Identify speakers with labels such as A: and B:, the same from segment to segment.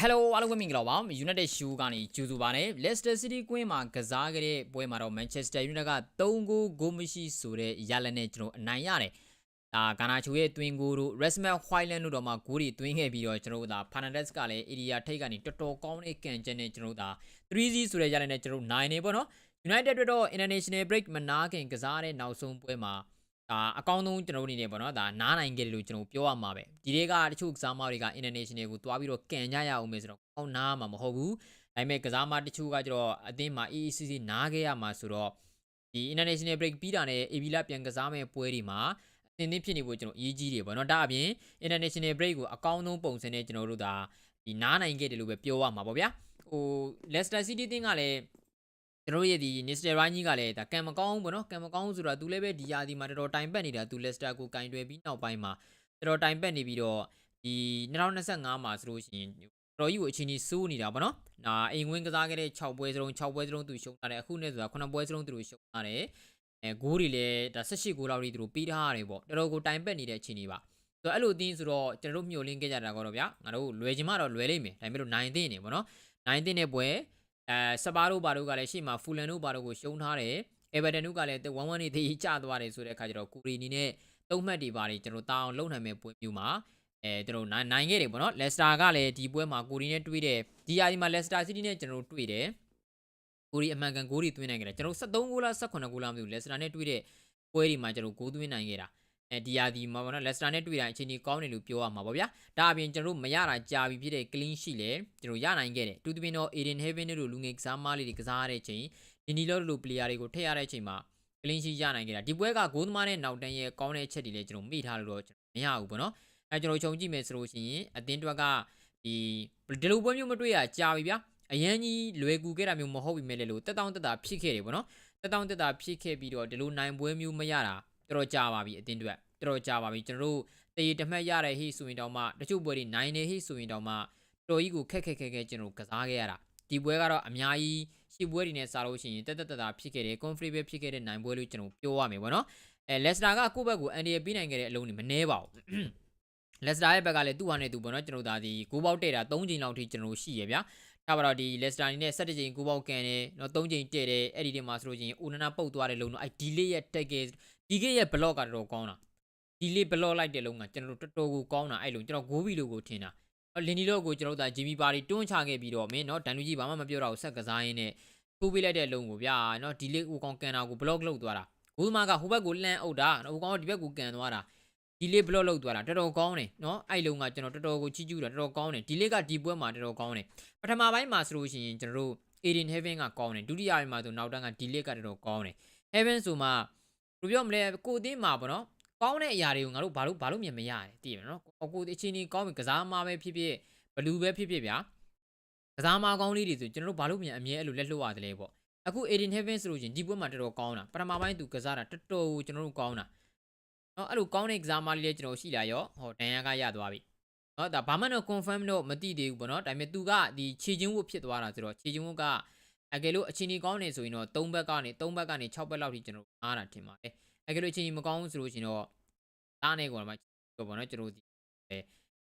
A: Hello အားလုံးပဲမင်္ဂလာပါ United Shoe ကနေကြိုဆိုပါနဲ့ Leicester City ကွင်းမှာကစားခဲ့တဲ့ပွဲမှာတော့ Manchester United က3ဂိုးဂိုးမရှိဆိုတဲ့ရလဒ်နဲ့ကျွန်တော်အနိုင်ရတယ်။ဒါဂါနာချိုရဲ့တွင်ဂိုးတို့ Rasmus Hojlund တို့တော့မှဂိုးတွေတွင်းခဲ့ပြီးတော့ကျွန်တော်တို့ဒါ Fernandes ကလည်း area ထိပ်ကနေတော်တော်ကောင်းတဲ့ကန်ချက်နဲ့ကျွန်တော်တို့ဒါ3-0ဆိုတဲ့ရလဒ်နဲ့ကျွန်တော်နိုင်နေပေါ့နော်။ United အတွက်တော့ International Break မနာခင်ကစားတဲ့နောက်ဆုံးပွဲမှာ ဒါအကောင်းဆုံးကျွန်တော်တို့အနေနဲ့ပေါ့နော်ဒါနားနိုင်ခဲ့တယ်လို့ကျွန်တော်ပြောရမှာပဲဒီတွေကတချို့ကစားမတွေက international ကိုတွားပြီးတော့ကန်ကြရအောင်မယ်ဆိုတော့ကောင်းနားမှာမဟုတ်ဘူးဒါပေမဲ့ကစားမတချို့ကကျတော့အသင်းမှာ EECC နားခဲ့ရမှာဆိုတော့ဒီ international break ပြီးတာနဲ့ AB လပြန်ကစားမဲ့ပွဲတွေမှာအသင်းသင်းဖြစ်နေဖို့ကျွန်တော်အရေးကြီးတယ်ပေါ့နော်ဒါအပြင် international break ကိုအကောင်းဆုံးပုံစံနဲ့ကျွန်တော်တို့ဒါဒီနားနိုင်ခဲ့တယ်လို့ပဲပြောရမှာပေါ့ဗျာဟို Leicester City တင်းကလည်း ကျွန်တော်ရဲ့ဒီ Mr. Ryan ကြီးကလည်းဒါကံမကောင်းဘူးပေါ့နော်ကံမကောင်းဆိုတော့သူလည်းပဲဒီယာဒီမှာတော်တော်တိုင်ပတ်နေတာသူ Leicester ကိုကင်တွယ်ပြီးနောက်ပိုင်းမှာတော်တော်တိုင်ပတ်နေပြီးတော့ဒီ2025မှာဆိုလို့ရှိရင်တော်ကြီးကိုအချိန်ကြီးစိုးနေတာပေါ့နော်။ဒါအိမ်ဝင်ကစားခဲ့တဲ့6ပွဲစလုံး6ပွဲစလုံးသူရှုံးထားတယ်အခုနဲ့ဆိုတာ9ပွဲစလုံးသူတို့ရှုံးထားတယ်။အဲဂိုးတွေလည်းဒါ18ဂိုးလောက်ထိသူတို့ပေးထားရတယ်ပေါ့တော်တော်ကိုတိုင်ပတ်နေတဲ့အခြေအနေပါ။ဆိုတော့အဲ့လိုအသင်းဆိုတော့ကျွန်တော်တို့မျှော်လင့်ခဲ့ကြတာကတော့ဗျာငါတို့လွယ်ချင်မှတော့လွယ်လိမ့်မယ်ဒါပေမဲ့လို့နိုင်သိနေပေါ့နော်။နိုင်သိတဲ့ပွဲ အဲစပါတို့ဘာတို့ကလည်းရှေ့မှာဖူလန်တို့ဘာတို့ကိုရှုံးထားတယ်။အေဗာတန်တို့ကလည်း1-1နေသေးကျသွားတယ်ဆိုတဲ့အခါကျတော့ကူရီနီနဲ့သုံးမှတ်တွေပါတယ်ကျွန်တော်တောင်းလုံနိုင်မဲ့ပွဲမျိုးမှာအဲကျွန်တော်နိုင်နိုင်ခဲ့တယ်ပေါ့နော်လက်စတာကလည်းဒီပွဲမှာကိုရီနဲ့တွေ့တယ်ဒီယာဒီမှာလက်စတာစီးတီးနဲ့ကျွန်တော်တွေ့တယ်ကိုရီအမှန်ကန်ဂိုးတွေသွင်းနိုင်ခဲ့တယ်ကျွန်တော်73ဂိုးလား18ဂိုးလားမသိဘူးလက်စတာနဲ့တွေ့တဲ့ပွဲတွေမှာကျွန်တော်ဂိုးသွင်းနိုင်ခဲ့တာ အဲဒီယာဒီမှာပေါ့နော်လက်စတာနဲ့တွေ့တာအချိန်ကြီးကောင်းတယ်လို့ပြောရမှာပေါ့ဗျာဒါအပြင်ကျွန်တော်တို့မရတာကြာပြီဖြစ်တဲ့ clean sheet လည်းကျွန်တော်ရနိုင်ခဲ့တယ်တူတူပင်တော့ Aiden Heaven တို့လူငယ်ကစားမလေးတွေကစားရတဲ့အချိန်ဒီနီလောတို့လို player တွေကိုထည့်ရတဲ့အချိန်မှာကလင်းရှိရနိုင်ခဲ့တာဒီပွဲကဂိုးသမားနဲ့နောက်တန်းရဲ့ကောင်းတဲ့ချက်တွေလည်းကျွန်တော်မိထားလို့တော့ကျွန်တော်မရဘူးပေါ့နော်အဲကျွန်တော်ခြုံကြည့်မယ်ဆိုလို့ရှိရင်အတင်းတွက်ကဒီဒီလိုပွဲမျိုးမတွေ့ရကြာပြီဗျာအရန်ကြီးလွယ်ကူခဲ့တာမျိုးမဟုတ်ပြီမဲ့လေလို့တက်တောင်းတက်တာဖြစ်ခဲ့တယ်ပေါ့နော်တက်တောင်းတက်တာဖြစ်ခဲ့ပြီးတော့ဒီလိုနိုင်ပွဲမျိုးမရတာ တော်တော်ကြာပါပြီအတင်းတွက်တော်တော်ကြာပါပြီကျွန်တော်တို့တရေတမှတ်ရတဲ့ဟိဆိုရင်တောင်မှတချို့ပွဲတွေနိုင်နေဟိဆိုရင်တောင်မှတော်ကြီးကိုခက်ခက်ခက်ခက်ကျွန်တော်ကစားခဲ့ရတာဒီပွဲကတော့အများကြီးရှစ်ပွဲတွေနဲ့စားလို့ရှိရင်တက်တက်တတာဖြစ်ခဲ့တယ် comfortable ဖြစ်ခဲ့တဲ့နိုင်ပွဲလို့ကျွန်တော်ပြောရမယ်ပေါ့နော်အဲလက်စတာကကိုယ့်ဘက်ကိုအန်ဒီရပေးနိုင်ခဲ့တဲ့အလုံးတွေမနှဲပါဘူးလက်စတာရဲ့ဘက်ကလည်းသူ့ဟာနဲ့သူပေါ့နော်ကျွန်တော်ဒါဒီဂိုးပေါက်တဲ့တာ3ချိန်လောက်ထိကျွန်တော်ရှိရဗျာဒါပါတော့ဒီလက်စတာနေနဲ့17ချိန်ဂိုးပေါက်ကန်တယ်နော်3ချိန်တဲ့တယ်အဲ့ဒီတင်မှာဆိုလို့ရှိရင်ဦးနနာပုတ်သွားတဲ့လုံးတော့အဲ့ဒီလေးရဲ့ tag ဒီကိရဲ့ဘလော့ကတော့ကောင်းတာဒီလေးဘလော့လိုက်တဲ့လုံးကကျွန်တော်တို့တော်တော်ကိုကောင်းတာအဲ့လိုကျွန်တော်ဂိုးဘီလိုကိုထင်တာလင်ဒီလော့ကိုကျွန်တော်တို့ဒါဂျီမီပါတီတွန်းချခဲ့ပြီးတော့မင်းနော်ဒန်လူကြီးဘာမှမပြောတော့ဆက်ကစားရင်းနဲ့ပို့ပေးလိုက်တဲ့လုံးကိုဗျာနော်ဒီလေးဦးကောင်ကန်တာကိုဘလော့လုပ်သွားတာဂိုးသမားကဟိုဘက်ကိုလှမ်းအုပ်တာနော်ဦးကောင်ကဒီဘက်ကိုကန်သွားတာဒီလေးဘလော့လုပ်သွားတာတော်တော်ကောင်းတယ်နော်အဲ့လုံးကကျွန်တော်တော်တော်ကိုချီးကျူးတာတော်တော်ကောင်းတယ်ဒီလေးကဒီပွဲမှာတော်တော်ကောင်းတယ်ပထမပိုင်းမှာဆိုလို့ရှိရင်ကျွန်တော်တို့ Aiden Heaven ကကောင်းတယ်ဒုတိယပိုင်းမှာဆိုနောက်တန်းကဒီလေးကတော်တော်ကောင်းတယ် Heaven ဆိုမှာ ဘယ်လိုပြောမလဲကိုအသင်းမှာပေါ့နော်ကောင်းတဲ့အရာတွေကိုငါတို့ဘာလို့ဘာလို့မြင်မရလဲသိရမနော်ကိုအချင်းကြီးကောင်းပြီကစားမပဲဖြစ်ဖြစ်ဘလူပဲဖြစ်ဖြစ်ဗျာကစားမကောင်းလေးတွေဆိုကျွန်တော်တို့ဘာလို့မြန်အမြဲအဲ့လိုလက်လွတ်ရတယ်လဲပေါ့အခု Aiden Heaven ဆိုလို့ချင်းဒီပွဲမှာတော်တော်ကောင်းတာပထမပိုင်းသူကစားတာတော်တော်ကျွန်တော်တို့ကောင်းတာနော်အဲ့လိုကောင်းတဲ့ကစားမလေးလေးကျွန်တော်ရှိလာရောဟောဒန်ယာကရသွားပြီနော်ဒါဘာမှတော့ confirm တော့မသိသေးဘူးပေါ့နော်ဒါပေမဲ့သူကဒီခြေချင်းဝတ်ဖြစ်သွားတာဆိုတော့ခြေချင်းဝတ်က အကယ်လို့အချင်းကြီးကောင်းနေဆိုရင်တော့3ဘက်ကနေ3ဘက်ကနေ6ဘက်လောက်ထိကျွန်တော်အားတာထင်ပါတယ်အကယ်လို့အချင်းကြီးမကောင်းဘူးဆိုလို့ရှင်တော့သားနေကောမှာပေါ့နော်ကျွန်တော်ဒီအဲ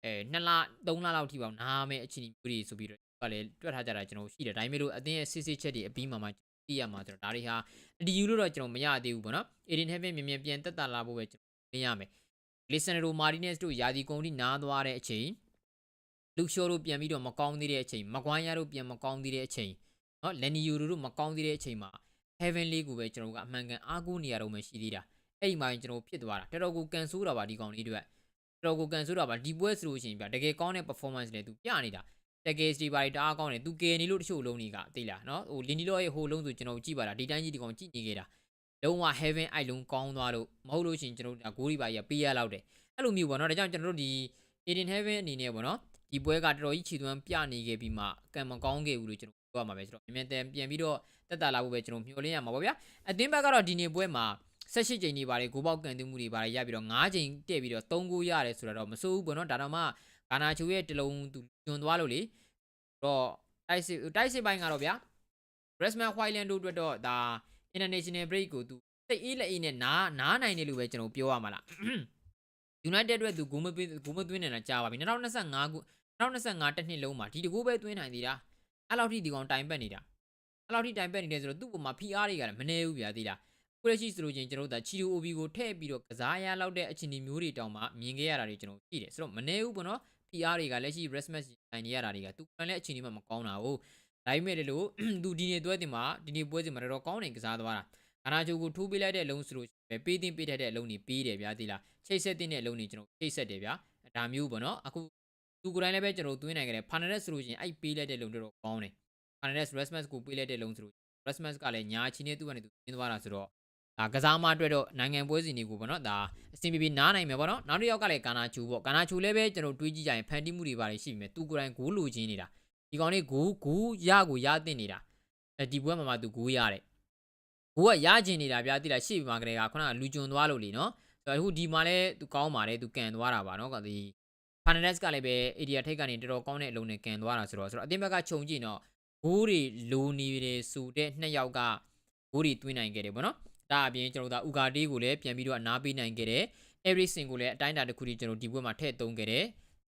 A: အဲ2လ3လလောက်ထိပေါ့နားမယ်အချင်းကြီးမျိုးတွေဆိုပြီးတော့ကလည်းတွက်ထားကြတာကျွန်တော်ရှိတယ်ဒါပေမဲ့လို့အသင်းရဲ့စစ်စစ်ချက်တွေအပြီးမှမှသိရမှာကျွန်တော်ဒါတွေဟာအဒီယူလို့တော့ကျွန်တော်မရသေးဘူးပေါ့နော် Aiden Heaven မြန်မြန်ပြန်တက်တာလာဖို့ပဲကျွန်တော်မရမယ် Listenero Martinez တို့ယာဒီကုန်ထိနားသွားတဲ့အချိန်လူရှိုးတို့ပြန်ပြီးတော့မကောင်းသေးတဲ့အချိန်မကွိုင်းရတို့ပြန်မကောင်းသေးတဲ့အချိန် နော်လန်နီယိုတို့မကောင်းသေးတဲ့အချိန်မှာ Heaven လေးကိုပဲကျွန်တော်ကအမှန်ကန်အားကိုးနေရတော့မှရှိသေးတာအဲ့ဒီမှာကျွန်တော်ဖြစ်သွားတာတော်တော်ကိုကန်ဆိုးတာပါဒီကောင်လေးတွေတော်တော်ကိုကန်ဆိုးတာပါဒီပွဲဆိုလို့ရှိရင်ဗျတကယ်ကောင်းတဲ့ performance လည်းသူပြနေတာတကယ်စတီပါရီတအားကောင်းတယ်သူကယ်နေလို့တချို့လုံးတွေကသိလားနော်ဟိုလင်နီလော့ရဲ့ဟိုလုံးဆိုကျွန်တော်ကြည့်ပါလားဒီတိုင်းကြီးဒီကောင်ကြည့်နေခဲ့တာလုံးဝ heaven အိုက်လုံးကောင်းသွားလို့မဟုတ်လို့ရှိရင်ကျွန်တော်တို့ဂိုးဒီပါကြီးပေးရလောက်တယ်အဲ့လိုမျိုးပေါ့နော်ဒါကြောင့်ကျွန်တော်တို့ဒီ Eden Heaven အနေနဲ့ပေါ့နော် ဒီပွဲကတော်တော်ကြီးခြေသွမ်းပြနေခဲ့ပြီးမှကံမကောင်းခဲ့ဘူးလို့ကျွန်တော်ပြောရမှာပဲဆိုတော့မြန်မြန်တန်ပြန်ပြီးတော့တက်တာလာဖို့ပဲကျွန်တော်မျှော်လင့်ရမှာပေါ့ဗျာအသင်းဘက်ကတော့ဒီနေ့ပွဲမှာ18ချိန်နေပါတယ်ဂိုးပေါက်ကန်သွင်းမှုတွေပါတယ်ရပြီးတော့9ချိန်တက်ပြီးတော့3ဂိုးရတယ်ဆိုတော့မစိုးဘူးပေါ့နော်ဒါတော့မှဂါနာချိုရဲ့တလုံးသူညွန်သွားလို့လေတော့တိုက်စစ်တိုက်စစ်ပိုင်းကတော့ဗျာ Resman Whiteland တို့အတွက်တော့ဒါ international break ကိုသူစိတ်အေးလက်အေးနဲ့နားနားနိုင်တယ်လို့ပဲကျွန်တော်ပြောရမှာလား United အတွက်သူဂိုးမပေးဂိုးမသွင်းနေတာကြာပါပြီ2025ခု 2025တစ်နှစ်လုံးမှာဒီတကူပဲသွင်းနိုင်သေးတာအဲ့လောက်ထိဒီကောင်တိုင်ပတ်နေတာအဲ့လောက်ထိတိုင်ပတ်နေတယ်ဆိုတော့သူ့ပေါ်မှာ PR တွေကလည်းမနေဘူးဗျာသိလားခုလက်ရှိဆိုလို့ချင်းကျွန်တော်တို့ဒါချီတူ OB ကိုထည့်ပြီးတော့ကစားရလောက်တဲ့အခြေအနေမျိုးတွေတောင်မှမြင်ခဲ့ရတာတွေကျွန်တော်ရှိတယ်ဆိုတော့မနေဘူးပေါ့နော် PR တွေကလက်ရှိ Resmas နိုင်နေရတာတွေကသူကလည်းအခြေအနေမှမကောင်းတာဟုတ်ဒါပေမဲ့လေလို့သူဒီနေ့တွဲတင်မှာဒီနေ့ပွဲစဉ်မှာတော်တော်ကောင်းနေကစားသွားတာခနာချိုကိုထိုးပေးလိုက်တဲ့အလုံးဆိုလို့ပဲပေးတင်ပေးတတ်တဲ့အလုံးတွေပေးတယ်ဗျာသိလားချိတ်ဆက်တင်တဲ့အလုံးတွေကျွန်တော်ချိတ်ဆက်တယ်ဗျာဒါမျိုးပေါ့နော်အခု သူကိုယ်တိုင်လည်းပဲကျွန်တော်သွင်းနိုင်ကြတယ် Fanares ဆိုလို့ရှိရင်အဲ့ပေးလိုက်တဲ့လုံးတော်တော်ကောင်းတယ် Fanares Resmas ကိုပေးလိုက်တဲ့လုံးဆိုလို့ Resmas ကလည်းညာချင်းနဲ့သူ့ကနေသူသွင်းသွားတာဆိုတော့ဒါကစားမအတွက်တော့နိုင်ငံပွဲစဉ်တွေကိုပေါ့နော်ဒါအဆင်ပြေပြေနားနိုင်မယ်ပေါ့နော်နောက်တစ်ယောက်ကလည်းကာနာချူပေါ့ကာနာချူလည်းပဲကျွန်တော်တွေးကြည့်ကြရင်ဖန်တီးမှုတွေပါတယ်ရှိပြီမဲ့သူကိုယ်တိုင်ဂိုးလိုချင်နေတာဒီကောင်လေးဂိုးဂိုးရကိုရတင်နေတာအဲဒီပွဲမှာမှသူဂိုးရတယ်ဂိုးကရချင်နေတာဗျာတိလားရှေ့မှာကလေးကခုနကလူကျွံသွားလို့လीနော်ဆိုတော့အခုဒီမှာလည်းသူကောင်းပါတယ်သူကန်သွားတာပါနော် ကဒီ Fernandez ကလည်းပဲ area ထိပ်ကနေတော်တော်ကောင်းတဲ့အလုံးနဲ့ကန်သွားတာဆိုတော့ဆိုတော့အသင်းဘက်ကခြုံကြည့်တော့ဂိုးတွေလိုနေတယ်ဆိုတဲ့နှစ်ယောက်ကဂိုးတွေတွင်းနိုင်ခဲ့တယ်ပေါ့နော်ဒါအပြင်ကျွန်တော်တို့ဒါဥကာတေးကိုလည်းပြန်ပြီးတော့အနားပေးနိုင်ခဲ့တယ် everything ကိုလည်းအတိုင်းအတာတစ်ခုထိကျွန်တော်ဒီဘွဲမှာထည့်သုံးခဲ့တယ်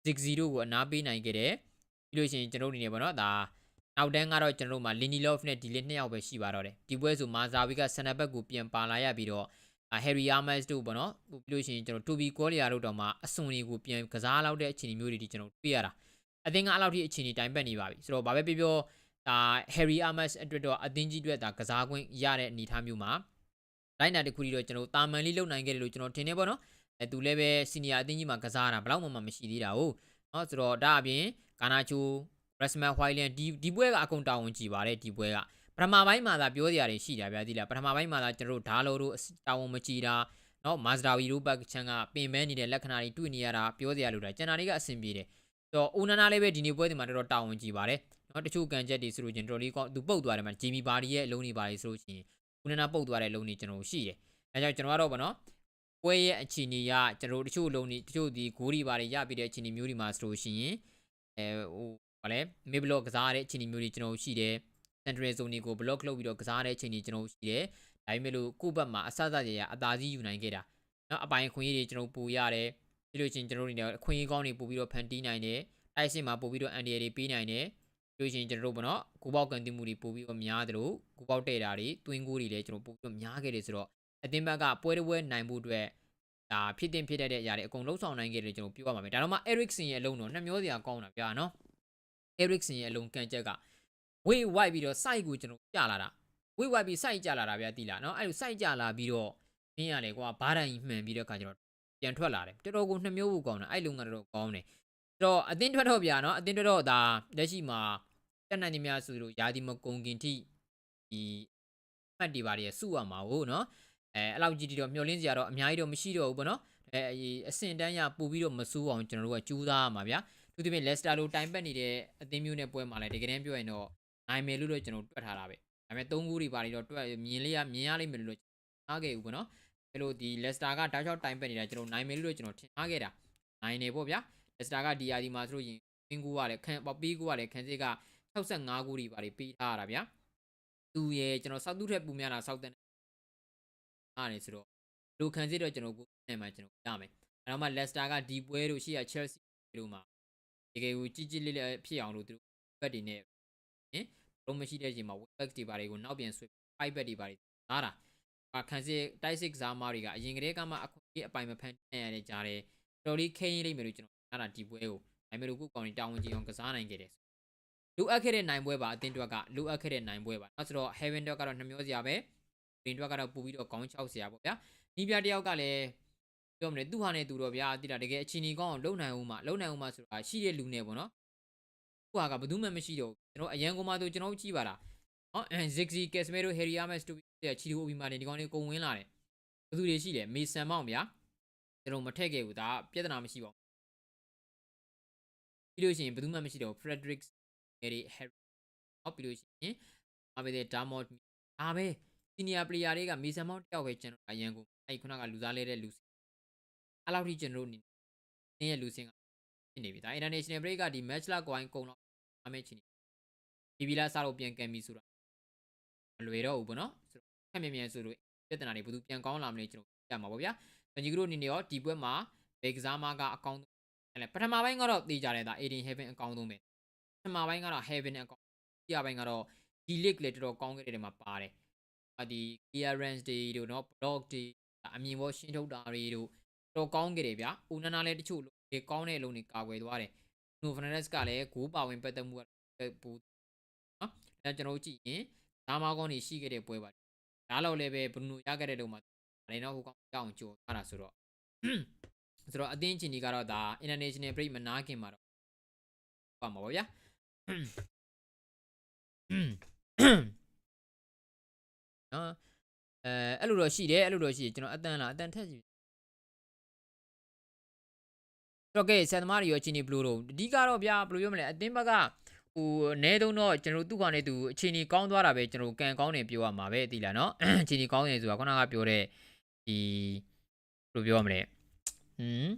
A: 6-0ကိုအနားပေးနိုင်ခဲ့တယ်ပြီးလို့ရှိရင်ကျွန်တော်တို့အနေနဲ့ပေါ့နော်ဒါနောက်တန်းကတော့ကျွန်တော်တို့မှာ Lindelof နဲ့ဒီလေးနှစ်ယောက်ပဲရှိပါတော့တယ်ဒီပွဲဆိုမာဇာဝီကဆန်နဘက်ကိုပြန်ပါလာရပြီးတော့ Harry Armas တို့ပေါ့နော်ပြီးလို့ရှိရင်ကျွန်တော် Toby Collier တို့တော့မှအစွန်တွေကိုပြန်ကစားလောက်တဲ့အခြေအနေမျိုးတွေဒီကျွန်တော်တွေ့ရတာအသင်းကအဲ့လောက်ထိအခြေအနေတိုင်ပတ်နေပါပြီဆိုတော့ဘာပဲပြောပြောဒါ Harry Armas အတွက်တော့အသင်းကြီးအတွက်ဒါကစားခွင့်ရတဲ့အနေအထားမျိုးမှာတိုင်းနာတစ်ခုတည်းတော့ကျွန်တော်တာမန်လေးလုံနိုင်ခဲ့တယ်လို့ကျွန်တော်ထင်နေပေါ့နော်အဲသူလည်းပဲစီနီယာအသင်းကြီးမှာကစားတာဘယ်လောက်မှမရှိသေးတာဟုတ်နော်ဆိုတော့ဒါအပြင်ကာနာချို Rasmus Hojlund ဒီဒီပွဲကအကုန်တာဝန်ကြည့်ပါတယ်ဒီပွဲက ပထမပိုင်းမှာသာပြောစရာတွေရှိတာဗျာဒီလားပထမပိုင်းမှာသာကျွန်တော်တို့ဓာလိုတို့တာဝန်မကြည့်တာနော်မာဇဒါဝီတို့ဘက်ချန်ကပင်မဲနေတဲ့လက္ခဏာတွေတွေ့နေရတာပြောစရာလိုတာကျန်တာတွေကအဆင်ပြေတယ်ဆိုတော့ဦးနာနာလေးပဲဒီနေ့ပွဲဒီမှာတော်တော်တာဝန်ကြည့်ပါတယ်နော်တချို့ကန်ချက်တွေဆိုလို့ချင်းတော်လေးကောသူပုတ်သွားတယ်မှာဂျီမီဘာဒီရဲ့အလုံးတွေပါလေဆိုလို့ချင်းဦးနာနာပုတ်သွားတဲ့အလုံးတွေကျွန်တော်ရှိတယ်အဲကြောင့်ကျွန်တော်ကတော့ဗောနော်ပွဲရဲ့အခြေအနေကကျွန်တော်တို့တချို့လုံးတွေတချို့ဒီဂိုးတွေပါတွေရပြီးတဲ့အခြေအနေမျိုးတွေမှာဆိုလို့ရှိရင်အဲဟိုဗာလဲမေဘလော့ကစားတဲ့အခြေအနေမျိုးတွေကျွန်တော်ရှိတယ် စန်တရယ်ဇိုနီကိုဘလော့လုပ်ပြီးတော့ကစားတဲ့အချိန်ကြီးကျွန်တော်ရှိတယ်။ဒါပေမဲ့လို့ကိုယ့်ဘက်မှာအဆအဆရရအသာကြီးယူနိုင်ခဲ့တာ။နောက်အပိုင်းခွင့်ရေးတွေကျွန်တော်ပူရတယ်။ပြီးလို့ရှိရင်ကျွန်တော်တို့နေအခွင့်ရေးကောင်းတွေပူပြီးတော့ဖန်တီးနိုင်တယ်။တိုက်စစ်မှာပူပြီးတော့အန်ဒီရတွေပေးနိုင်တယ်။ပြီးလို့ရှိရင်ကျွန်တော်တို့ဘောနော်ကိုပေါက်ကန်တီးမှုတွေပူပြီးတော့များတယ်လို့ကိုပေါက်တဲ့တာတွေတွင်းကိုတွေလည်းကျွန်တော်ပူပြီးတော့များခဲ့တယ်ဆိုတော့အသင်းဘက်ကပွဲတစ်ပွဲနိုင်ဖို့အတွက်ဒါဖြစ်တင်ဖြစ်တတ်တဲ့အရာတွေအကုန်လုံးဆောင်နိုင်ခဲ့တယ်ကျွန်တော်ပြောရမှာပဲ။ဒါတော့မှ Ericsson ရဲ့အလုံးတော့နှမျောစရာကောင်းတာဗျာနော်။ Ericsson ရဲ့အလုံးကန်ချက်က ဝေးဝိုက်ပြီးတော့ site ကိုကျွန်တော်ကြာလာတာဝေးဝိုက်ပြီး site ကြာလာတာဗျာတိလားနော်အဲ့လို site ကြာလာပြီးတော့မင်းရတယ်ကွာဘားတန်ကြီးမှန်ပြီးတော့ခါကျတော့ပြန်ထွက်လာတယ်တော်တော်ကိုနှမျိုးကိုကောင်းတယ်အဲ့လုံကတော်တော်ကောင်းတယ်ဆိုတော့အတင်းထွက်တော့ဗျာနော်အတင်းထွက်တော့ဒါလက်ရှိမှာတက်နိုင်နေများဆိုလို့ယာဒီမကုံကင်ထိဒီမှတ်တွေပါတွေစုရမှာဟုတ်နော်အဲအဲ့လောက်ကြီးတီတော့မျောလင်းစရာတော့အများကြီးတော့မရှိတော့ဘူးပေါ့နော်အဲအဆင့်တန်းရပို့ပြီးတော့မစိုးအောင်ကျွန်တော်တို့ကကြိုးစားရမှာဗျာသူတပည့်လက်စတာလိုတိုင်ပတ်နေတဲ့အသင်းမျိုးနဲ့ပွဲမှာလည်းတကယ်တမ်းပြောရင်တော့ နိုင်မယ်လို့တော့ကျွန်တော်တွက်ထားတာပဲဒါပေမဲ့၃ခုတွေပါနေတော့တွက်မြင်လေးရမြင်ရလိမ့်မယ်လို့အားခဲ့ဘူးပေါ့နော်အဲလိုဒီလက်စတာကတောက်ချောက်တိုင်ပတ်နေတာကျွန်တော်နိုင်မယ်လို့ကျွန်တော်ထင်ထားခဲ့တာနိုင်နေပေါ့ဗျာလက်စတာကဒီယာဒီမှာဆိုလို့ရင်ပင်းကူကလည်းခံပီးကူကလည်းခံစစ်က65ခုတွေပါပေးထားရတာဗျာသူရဲ့ကျွန်တော်စောက်သူထက်ပူများတာစောက်တဲ့အားနေဆိုတော့လူခံစစ်တော့ကျွန်တော်ကိုနဲ့မှကျွန်တော်ရမယ်အဲတော့မှလက်စတာကဒီပွဲတို့ရှိရ Chelsea တို့မှာတကယ်ကိုကြီးကြီးလေးလေးဖြစ်အောင်လို့သူတို့ဘက်တွေနဲ့ဟင် လုံးမရှိတဲ့အချိန်မှာ web back တွေပါတယ်ကိုနောက်ပြန်ဆွဲ five back တွေပါတယ်သားတာအခန်းစစ်တိုက်စစ်ကစားမားတွေကအရင်ကတည်းကမှအခွင့်အရေးအပိုင်မဖန်နေရတဲ့ကြားတယ်တော်လေးခဲရင်လိမ့်မယ်လို့ကျွန်တော်နားတာဒီပွဲကိုဒါပေမဲ့လို့ကိုကောင်တွေတာဝန်ကြီးအောင်ကစားနိုင်ခဲ့တယ်လူအပ်ခဲ့တဲ့နိုင်ပွဲပါအတင်းတွက်ကလူအပ်ခဲ့တဲ့နိုင်ပွဲပါနောက်ဆိုတော့ Heaven Dog ကတော့နှမျောစရာပဲ Green Dog ကတော့ပူပြီးတော့ခေါင်းချောက်စရာပေါ့ဗျာဒီပြတယောက်ကလည်းပြောမလဲသူ့ဟာနဲ့သူတော့ဗျာတိတာတကယ်အချင်းကြီးကောင်းအောင်လုံနိုင်ဦးမှာလုံနိုင်ဦးမှာဆိုတာရှိတဲ့လူနဲ့ပေါ့နော် သူ့ဟာကဘယ်သူမှမရှိတော့ဘူးကျွန်တော်အရန်ကုန်မှဆိုကျွန်တော်ကြည့်ပါလားနော်အဲ Ziggy Casemiro Harry Ames တို့ချီတူအိုဘီမာတင်ဒီကောင်လေးကုံဝင်လာတယ်ဘယ်သူတွေရှိလဲမေဆန်မောင်ဗျာကျွန်တော်မထည့်ခဲ့ဘူးဒါပြဿနာမရှိပါဘူးပြီးလို့ရှိရင်ဘယ်သူမှမရှိတော့ Frederick Harry Harry ဟောပြီးလို့ရှိရင်အမေတဲ့ Damot ဒါပဲ senior player တွေကမေဆန်မောင်တယောက်ပဲကျွန်တော်အရန်ကိုအဲ့ခုနကလူစားလဲတဲ့လူအဲ့လောက်ထိကျွန်တော်တို့နေရဲ့လူစင်ကဖြစ်နေပြီဒါ international break ကဒီ match လာကွိုင်းကုံတော့ အမေချင်းဒီဗီလာစားလို့ပြန်ကန်ပြီဆိုတာမလွယ်တော့ဘူးပေါ့နော်ဆိုတော့ခက်မြင်မြန်ဆိုလို့ပြဿနာတွေဘယ်သူပြန်ကောင်းလာမလဲကျွန်တော်ကြမှာပေါ့ဗျာညီကတို့အနေနဲ့ရောဒီပွဲမှာဘေကစားမကအကောင့် အဲ့လေပထမပိုင်းကတော့တေးကြတယ်ဒါ Aiden Heaven အကောင်းဆုံးပဲပထမပိုင်းကတော့ Heaven အကောင်းဒီပိုင်းကတော့ D League လေတော်တော်ကောင်းခဲ့တဲ့မှာပါတယ်အဒီ clearance တွေတို့เนาะ block တွေအမြင်ပေါ်ရှင်းထုတ်တာတွေတို့တော်ကောင်းခဲ့တယ်ဗျာဦးနနာလည်းတချို့လေကောင်းတဲ့လုံတွေကာကွယ်သွားတယ် နူဖနက်စ်ကလည်းဂိုးပါဝင်ပတ်သက်မှုကပူနော်အဲကျွန်တော်ကြည့်ရင်ဒါမာကောင်းနေရှိခဲ့တဲ့ပွဲပါဒါလောက်လည်းပဲဘရူနိုရခဲ့တဲ့လုံမှာဒါလည်းတော့ဟိုကောင်ကြောင်ကြော်ထားတာဆိုတော့ဆိုတော့အသင်းချင်းကြီးကတော့ဒါ international break မနာခင်မှာတော့ပါမှာပါဗျာနော်အဲအဲ့လိုတော့ရှိတယ်အဲ့လိုတော့ရှိတယ်ကျွန်တော်အတန်လားအတန်ထက်စီ တော့ကဲဆန်သမားတွေရောချင်းနီဘလူးတို့အဓိကတော့ဗျာဘယ်လိုပြောမလဲအတင်းဘက်ကဟိုနဲတုံးတော့ကျွန်တော်တို့သူ့ကနေသူအချင်းကြီးကောင်းသွားတာပဲကျွန်တော်ကန်ကောင်းနေပြောရမှာပဲသိလားနော်အချင်းကြီးကောင်းနေဆိုတာခုနကပြောတဲ့ဒီဘယ်လိုပြောရမလဲဟမ်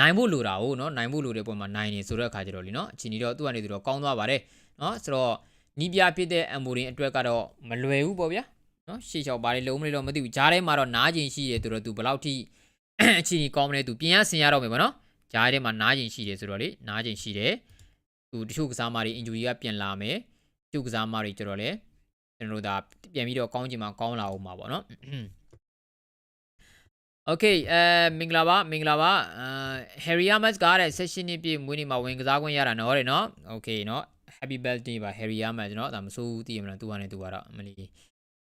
A: နိုင်ဖို့လိုတာဟုတ်နော်နိုင်ဖို့လိုတဲ့ပုံမှာနိုင်နေဆိုတဲ့အခါကျတော့လीနော်အချင်းကြီးတော့သူ့ကနေသူတော့ကောင်းသွားပါတယ်နော်ဆိုတော့နီးပြဖြစ်တဲ့အမ်မိုရင်အတွက်ကတော့မလွယ်ဘူးပေါ့ဗျာနော်ရှေ့ချောက်ပါလေလုံးမလို့တော့မသိဘူးဂျားထဲမှာတော့နားကျင်ရှိတယ်ဆိုတော့သူဘယ်လောက်ထိ အချီကောင်းမလဲသူပြင်ရဆင်ရတော့မယ်ပေါ့နော်ကြားထဲမှာနားကျင်ရှိတယ်ဆိုတော့လေနားကျင်ရှိတယ်သူတချို့ကစားမတွေ injury ကပြန်လာမယ်တချို့ကစားမတွေကျတော့လေကျွန်တော်တို့ဒါပြန်ပြီးတော့ကောင်းချင်မှကောင်းလာအောင်ပါပေါ့နော် Okay အဲမင်္ဂလာပါမင်္ဂလာပါအဲ Harry Amas ကတဲ့ session နှစ်ပြည့်မွေးနေ့မှာဝင်ကစားခွင့်ရတာနော်တဲ့နော် Okay နော် Happy birthday ပါ Harry Amas နော်ဒါမဆိုးဘူးသိရမလားသူကလည်းသူကတော့အမလီ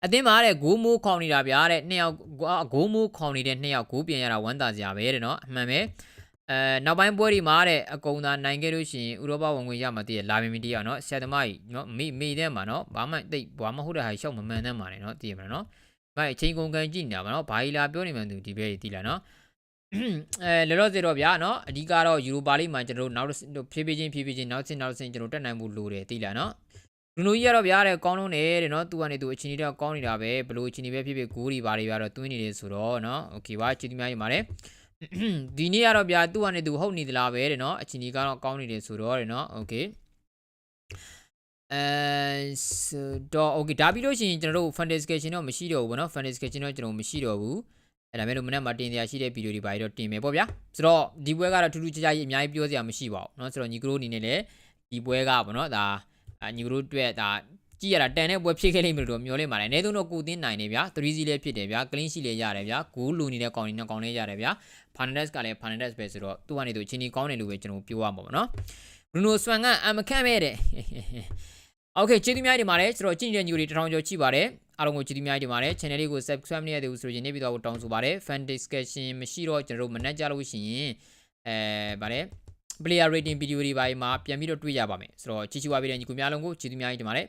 A: အတင်းမှာတဲ့ဂိုးမိုးခေါင်နေတာဗျာတဲ့နှစ်ယောက်ဂိုးမိုးခေါင်နေတဲ့နှစ်ယောက်ဂိုးပြန်ရတာဝမ်းသာစရာပဲတဲ့နော်အမှန်ပဲအဲနောက်ပိုင်းပွဲဒီမှာတဲ့အကုံသာနိုင်ခဲ့လို့ရှိရင်ဥရောပဝင်ဝင်ရမှာတည်ရလာမီမီတရနော်ဆရာသမားကြီးနော်မိမိတဲ့မှာနော်ဘာမှတိတ်ဘာမှဟုတ်တဲ့ဟာရှောက်မမှန်တဲ့မှာနေနော်တည်ရမလားနော်ဘာအချိန်ကုန်ကန်ကြည့်နေတာပါနော်ဘာကြီးလာပြောနေမှန်းသူဒီဘဲတည်လာနော်အဲလောလောဆယ်တော့ဗျာနော်အဓိကတော့ယူရိုပါလိမှာကျွန်တော်တို့နောက်ဖြည်းဖြည်းချင်းဖြည်းဖြည်းချင်းနောက်ဆင်နောက်ဆင်ကျွန်တော်တက်နိုင်မှုလိုတယ်တည်လာနော် လူလိုကြီးကတော့ဗျာတဲ့ကောင်းလုံးတယ်တဲ့နော်သူကနေသူအချင်းကြီးတော့ကောင်းနေတာပဲဘလို့အချင်းကြီးပဲဖြစ်ဖြစ်ဂိုးတွေပါတွေကတော့တွင်းနေတယ်ဆိုတော့နော်โอเคပါချီတီများကြီးပါတယ်ဒီနေ့ကတော့ဗျာသူကနေသူဟုတ်နေသလားပဲတဲ့နော်အချင်းကြီးကတော့ကောင်းနေတယ်ဆိုတော့တဲ့နော်โอเคအဲဆိုတော့ okay ဒါပြီးလို့ရှိရင်ကျွန်တော်တို့ fantascation တော့မရှိတော့ဘူးဗောနော် fantascation တော့ကျွန်တော်မရှိတော့ဘူးအဲ့ဒါမဲ့လို့မနေ့မှတင်တရားရှိတဲ့ဗီဒီယိုတွေပါတော့တင်မယ်ပေါ့ဗျာဆိုတော့ဒီပွဲကတော့ထူးထူးခြားခြားကြီးအများကြီးပြောစရာမရှိပါဘူးเนาะဆိုတော့ညီကရိုးအနေနဲ့လည်းဒီပွဲကဗောနော်ဒါ အညူရိုအတွက်ဒါကြည့်ရတာတန်တဲ့ပွဲဖြစ်ခဲ့လိမ့်မယ်လို့မျှော်လင့်ပါတယ်။အနေဆုံးတော့ကိုသင်းနိုင်နေဗျာ။3စီလေးဖြစ်တယ်ဗျာ။ clean sheet လေးရတယ်ဗျာ။ goal လူနေတဲ့ကောင်တွေနဲ့ကောင်လေးရတယ်ဗျာ။ Fernandez ကလည်း Fernandez ပဲဆိုတော့သူကနေသူချင်းကြီးကောင်းတယ်လို့ပဲကျွန်တော်ပြောရမှာပေါ့နော်။ Bruno Swan ကအမခန့်မဲ့တဲ့။ Okay ကျေးဇူးများတင်ပါတယ်။ကျွန်တော်ကြည့်နေတဲ့ညူတွေတထောင်ကျော်ကြည့်ပါတယ်။အားလုံးကိုကျေးဇူးများတင်ပါတယ်။ channel လေးကို subscribe မလုပ်ရသေးဘူးဆိုရင်နေပြီးတော့တောင်းဆိုပါတယ်။ fan discussion မရှိတော့ကျွန်တော်တို့မနှက်ကြလို့ရှိရင်အဲဗါလဲ player rating video တွေပိုင်းမှာပြန်ပြီးတော့တွေ့ရပါမယ်ဆိုတော့ချီချူပါပြီးတဲ့ညီကိုများလုံးကိုကျေးဇူးများတင်ပါတယ်